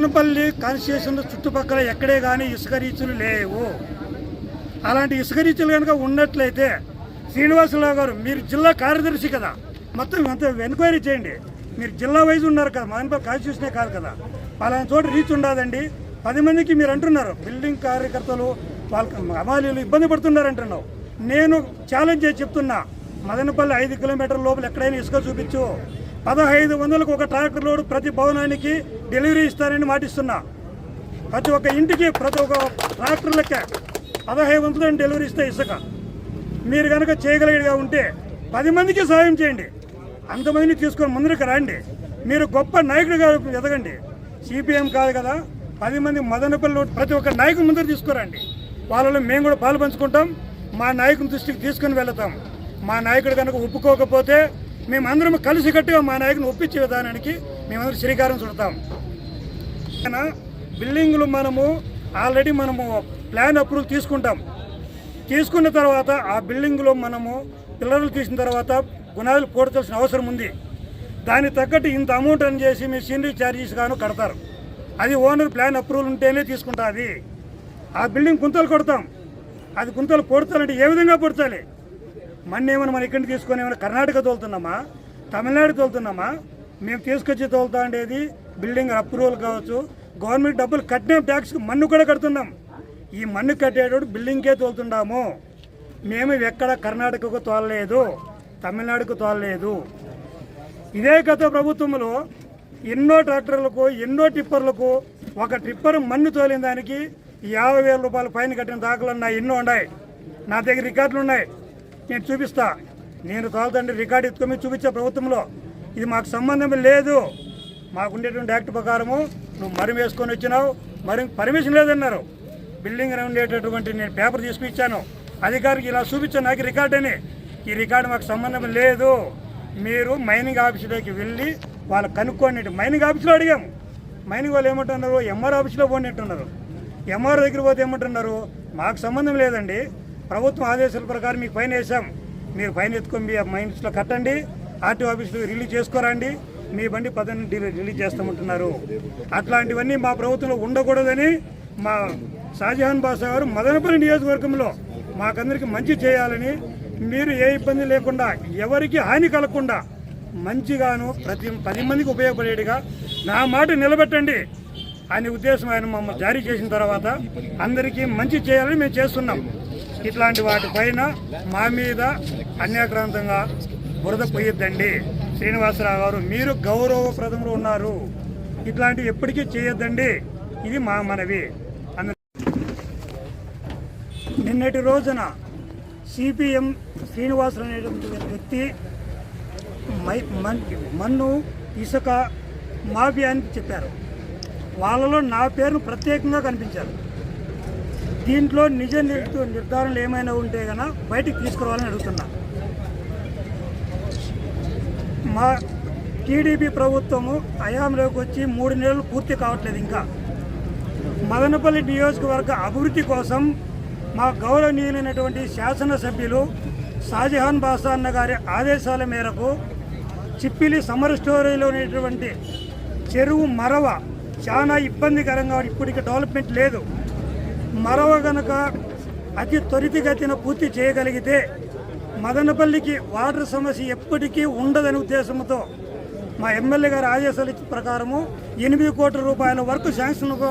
Anapalli constitution చుట్టుపక్కల ఎక్కడే కానీ ఇసుక రీచులు లేవు. అలాంటి ఇసుక రీచులు కనుక ఉన్నట్లయితే శ్రీనివాసరావు గారు మీరు జిల్లా కార్యదర్శి కదా మొత్తం అంత ఎంక్వైరీ చేయండి. మీరు జిల్లా వైజ్ ఉన్నారు కదా మదనపల్లి కాన్స్టిట్యూషనే కాదు కదా. పలానా చోట రీచ్ ఉండదండి పది మందికి మీరు అంటున్నారు బిల్డింగ్ కార్యకర్తలు వాళ్ళకి అమాలీలు ఇబ్బంది పడుతున్నారు అంటున్నావు నేను ఛాలెంజ్ చేసి చెప్తున్నా మదనపల్లి ఐదు కిలోమీటర్ల లోపల ఎక్కడైనా ఇసుక చూపించు. పదహైదు వందలకు ఒక ట్రాక్టర్ లోడ్ ప్రతి భవనానికి డెలివరీ ఇస్తారని మాటిస్తున్నా. ప్రతి ఒక్క ఇంటికి ప్రతి ఒక్క ట్రాక్టర్లకే పదహైదు వందలు డెలివరీ ఇస్తే ఇసుక. మీరు కనుక చేయగలిగేగా ఉంటే పది మందికి సాయం చేయండి. అంతమందిని తీసుకొని ముందరికి రండి. మీరు గొప్ప నాయకుడిగా ఎదగండి. సిపిఎం కాదు కదా పది మంది మదనపల్లి ప్రతి ఒక్క నాయకుని ముందర తీసుకురండి. వాళ్ళలో మేము కూడా పాలు పంచుకుంటాం. మా నాయకుని దృష్టికి తీసుకుని వెళతాం. మా నాయకుడు కనుక ఒప్పుకోకపోతే మేమందరం కలిసికట్టుగా మా నాయకుని ఒప్పించే విధానానికి మేమందరం శ్రీకారం చుడతాం. అయినా బిల్డింగ్లు మనము ఆల్రెడీ మనము ప్లాన్ అప్రూవల్ తీసుకుంటాం. తీసుకున్న తర్వాత ఆ బిల్డింగ్లో మనము పిల్లర్లు తీసిన తర్వాత గుణాలు పోడ్చాల్సిన అవసరం ఉంది. దానికి తగ్గట్టు ఇంత అమౌంట్ అని చేసి మీ సీనరీ ఛార్జెస్ గాను కడతారు. అది ఓనర్ ప్లాన్ అప్రూవల్ ఉంటేనే తీసుకుంటుంది ఆ బిల్డింగ్ గుంతలు కొడతాం. అది గుంతలు పొడతాలంటే ఏ విధంగా పొడతాలి? మన ఏమైనా మన ఇక్కడికి తీసుకొని ఏమైనా కర్ణాటక తోలుతున్నామా? తమిళనాడు తోలుతున్నామా? మేము తీసుకొచ్చి తోలుతా ఉండేది బిల్డింగ్ అప్రూవల్ కావచ్చు. గవర్నమెంట్ డబ్బులు కట్టిన ట్యాక్స్కి మన్ను కూడా కడుతున్నాం. ఈ మన్ను కట్టేటప్పుడు బిల్డింగ్కే తోలుతున్నాము. మేము ఎక్కడ కర్ణాటకకు తోలలేదు తమిళనాడుకు తోలలేదు. ఇదే గత ప్రభుత్వంలో ఎన్నో ట్రాక్టర్లకు ఎన్నో టిప్పర్లకు ఒక టిప్పర్ మన్ను తోలిన దానికి యాభై వేల రూపాయలు పైన కట్టిన దాఖలు ఉన్నాయి ఎన్నో ఉన్నాయి. నా దగ్గర రికార్డులు ఉన్నాయి. నేను చూపిస్తా. నేను తోలుతండి రికార్డు ఎత్తుకొని చూపించే ప్రభుత్వంలో ఇది మాకు సంబంధం లేదు. మాకు ఉండేటువంటి యాక్ట్ ప్రకారము నువ్వు మరం వేసుకొని వచ్చినావు. మరి పర్మిషన్ లేదన్నారు. బిల్డింగ్ ఉండేటటువంటి నేను పేపర్ తీసుకొచ్చాను. అధికారికి ఇలా చూపించాను నాకు రికార్డ్ అని. ఈ రికార్డు మాకు సంబంధం లేదు. మీరు మైనింగ్ ఆఫీసులోకి వెళ్ళి వాళ్ళు కనుక్కోండి మైనింగ్ ఆఫీసులో అడిగాము. మైనింగ్ వాళ్ళు ఏమంటున్నారు? ఎంఆర్ ఆఫీసులో పోనట్టున్నారు ఎంఆర్ దగ్గర పోతే ఏమంటున్నారు? మాకు సంబంధం లేదండి. ప్రభుత్వం ఆదేశాల ప్రకారం మీకు ఫైన్ వేసాం మీరు ఫైన్ ఎత్తుకొని మీ మైన్స్లో కట్టండి. ఆర్టీ ఆఫీసులో రిలీజ్ చేసుకోరండి. మీ బండి పద్దెనిమిది రిలీజ్ చేస్తామంటున్నారు. అట్లాంటివన్నీ మా ప్రభుత్వంలో ఉండకూడదని మా షాజహాన్ బాషా గారు మదనపల్లి నియోజకవర్గంలో మాకందరికి మంచి చేయాలని మీరు ఏ ఇబ్బంది లేకుండా ఎవరికి హాని కలగకుండా మంచిగాను ప్రతి పది మందికి ఉపయోగపడేట్టుగా నా మాట నిలబెట్టండి అనే ఉద్దేశం ఆయన మమ్మల్ని జారీ చేసిన తర్వాత అందరికీ మంచి చేయాలని మేము చేస్తున్నాం. ఇట్లాంటి వాటిపైన మా మీద అన్యాక్రాంతంగా బురద పోయొద్దండి శ్రీనివాసరావు గారు మీరు గౌరవప్రదంలో ఉన్నారు. ఇట్లాంటివి ఎప్పటికీ చేయొద్దండి. ఇది మా మనవి. అందు నిన్నటి రోజున సిపిఎం శ్రీనివాసరావు అనేటువంటి వ్యక్తి మై మన్- మన్ను ఇసుక మాఫియా అని చెప్పారు. వాళ్ళలో నా పేరును ప్రత్యేకంగా కనిపించారు. దీంట్లో నిజ నిర్ధారణలు ఏమైనా ఉంటే కనుక బయటికి తీసుకురావాలని అడుగుతున్నా. మా టీడీపీ ప్రభుత్వము హయాంలోకి వచ్చి మూడు నెలలు పూర్తి కావట్లేదు ఇంకా. మదనపల్లి నియోజకవర్గ అభివృద్ధి కోసం మా గౌరవనీయులైనటువంటి శాసనసభ్యులు షాజహాన్ బాసా అన్న గారి ఆదేశాల మేరకు చిప్పిలి సమర్ స్టోరీలో ఉన్నటువంటి చెరువు మరవ చాలా ఇబ్బందికరంగా ఇప్పటికి డెవలప్మెంట్ లేదు. మరవ గనక అతి త్వరితగతిన పూర్తి చేయగలిగితే మదనపల్లికి వాటర్ సమస్య ఎప్పటికీ ఉండదనే ఉద్దేశంతో మా ఎమ్మెల్యే గారి ఆదేశాల ప్రకారము ఎనిమిది కోట్ల రూపాయల వర్క్ శాంక్షన్కు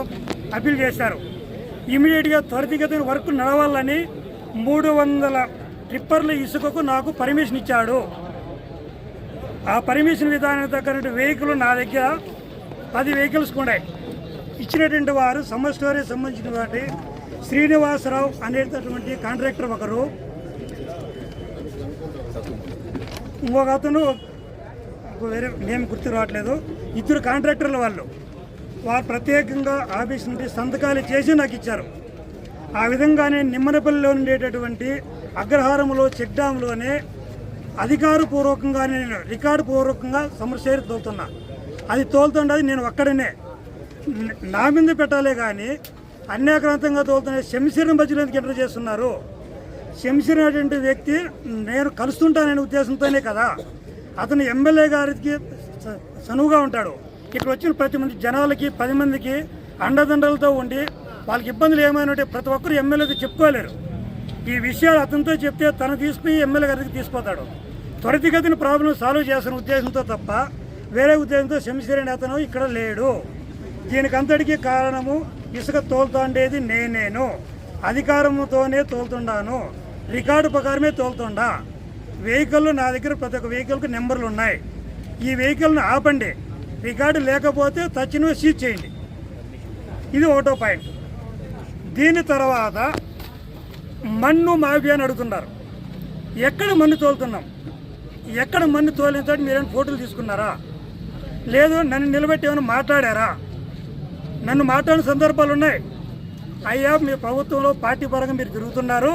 అప్పీల్ చేశారు. ఇమీడియట్గా త్వరితగతిన వర్క్ నడవాలని మూడు వందల ట్రిప్పర్ల ఇసుకకు నాకు పర్మిషన్ ఇచ్చాడు. ఆ పర్మిషన్ విధానానికి తగ్గటువంటి వెహికల్ నా దగ్గర పది వెహికల్స్ ఉన్నాయి. ఇచ్చినటువంటి వారు సమ్మర్ స్టోరేజ్ సంబంధించిన వాటి శ్రీనివాసరావు అనేటటువంటి కాంట్రాక్టర్ ఒకరు. ఇంకొక అతను వేరే నేమ్ గుర్తు రావట్లేదు. ఇద్దరు కాంట్రాక్టర్ల వాళ్ళు. వారు ప్రత్యేకంగా ఆఫీస్ నుండి సంతకాలు చేసి నాకు ఇచ్చారు. ఆ విధంగానే నిమ్మనపల్లిలో ఉండేటటువంటి అగ్రహారంలో చెక్ డ్యాంలోనే అధికారపూర్వకంగా నేను రికార్డు పూర్వకంగా సమస్య తోలుతున్నా. అది తోలుతుండేది నేను ఒక్కడనే. నా మీద పెట్టాలే కానీ అన్యాక్రాంతంగా తోలుతున్న శంశీరం బజ్జీలు ఎందుకు ఎంటర్ చేస్తున్నారు? శంశీర్ అనేటువంటి వ్యక్తి నేను కలుస్తుంటాననే ఉద్దేశంతోనే కదా అతను ఎమ్మెల్యే గారికి స- ఉంటాడు. ఇక్కడ వచ్చిన ప్రతి మంది జనాలకి పది మందికి అండదండలతో ఉండి వాళ్ళకి ఇబ్బందులు ఏమైనా ఉంటే ప్రతి ఒక్కరు ఎమ్మెల్యేతో చెప్పుకోలేరు. ఈ విషయాలు అతనితో చెప్తే తను తీసుకుని ఎమ్మెల్యే గారికి తీసుకుపోతాడు. త్వరితగతిన ప్రాబ్లం సాల్వ్ చేసిన ఉద్దేశంతో తప్ప వేరే ఉద్దేశంతో శంశీరణి అతను ఇక్కడ లేడు. దీనికి అంతటికీ కారణము ఇసుక తోలుతాండేది నేనేను. అధికారంతోనే తోలుతుండాను. రికార్డు ప్రకారమే తోలుతుండా. వెహికల్ నా దగ్గర ప్రతి ఒక్క వెహికల్కి నెంబర్లు ఉన్నాయి ఈ వెహికల్ని ఆపండి. రికార్డు లేకపోతే తచ్చినవి సీజ్ చేయండి. ఇది ఒకటో పాయింట్. దీని తర్వాత మన్ను మాఫియా అని అడుగుతున్నారు. ఎక్కడ మన్ను తోలుతున్నాం? ఎక్కడ మన్ను తోలిన మీరేమైనా ఫోటోలు తీసుకున్నారా? లేదు నన్ను నిలబెట్టి ఏమైనా మాట్లాడారా? నన్ను మాట్లాడిన సందర్భాలు ఉన్నాయి. అయ్యా మీ ప్రభుత్వంలో పార్టీ పరంగా మీరు తిరుగుతున్నారు.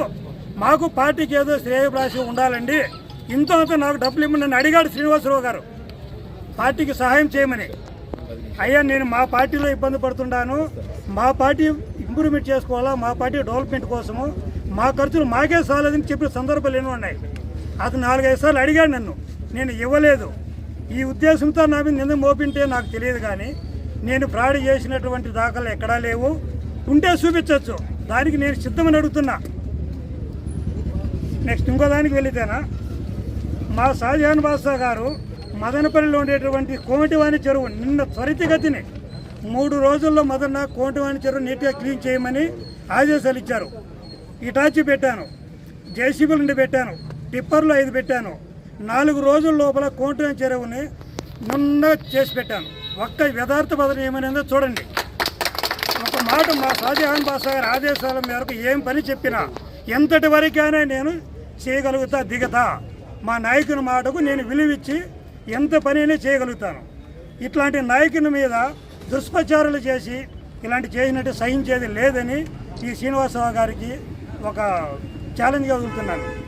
మాకు పార్టీకి ఏదో శ్రేయభిలాషి ఉండాలండి. ఇంత అంత నాకు డబ్బులు ఇమ్మని నన్ను అడిగాడు శ్రీనివాసరావు గారు. పార్టీకి సహాయం చేయమని. అయ్యా నేను మా పార్టీలో ఇబ్బంది పడుతున్నాను. మా పార్టీ ఇంప్రూవ్మెంట్ చేసుకోవాలా? మా పార్టీ డెవలప్మెంట్ కోసము. మా ఖర్చులు మాకే సాలేదని చెప్పిన సందర్భాలు ఎన్నో ఉన్నాయి. అతను నాలుగైదు సార్లు అడిగాడు నన్ను. నేను ఇవ్వలేదు. ఈ ఉద్దేశంతో నా మీద నిన్న మోపింటే నాకు తెలియదు కానీ నేను ఫ్రాడ్ చేసినటువంటి దాఖలు ఎక్కడా లేవు. ఉంటే చూపించవచ్చు దానికి నేను సిద్ధమని అడుగుతున్నా. నెక్స్ట్ ఇంకో దానికి వెళితేనా? మా షాజహాన్ బాద్షా గారు మదనపల్లిలో ఉండేటువంటి కోమటివాణి చెరువు నిన్న త్వరితగతిని మూడు రోజుల్లో మొదన్న కోమటివాణి చెరువు నీట్గా క్లీన్ చేయమని ఆదేశాలు ఇచ్చారు. ఇటాచి పెట్టాను. జేసీబీ నుండి పెట్టాను. టిప్పర్లు ఐదు పెట్టాను. నాలుగు రోజుల లోపల కోమటివాణి చెరువుని నున్న చేసి పెట్టాను. ఒక్క యథార్థ పదం ఏమైందో చూడండి. ఒక మాట మా షాజహాన్ బాషా గారి ఆదేశాల మేరకు ఏం పని చెప్పినా ఎంతటి వరకైనా నేను చేయగలుగుతా దిగతా. మా నాయకుని మాటకు నేను విలువిచ్చి ఎంత పనైనా చేయగలుగుతాను. ఇట్లాంటి నాయకుని మీద దుష్ప్రచారాలు చేసి ఇలాంటి చేసినట్టు సహించేది లేదని ఈ శ్రీనివాసరావు గారికి ఒక ఛాలెంజ్గా వదులుతున్నాను.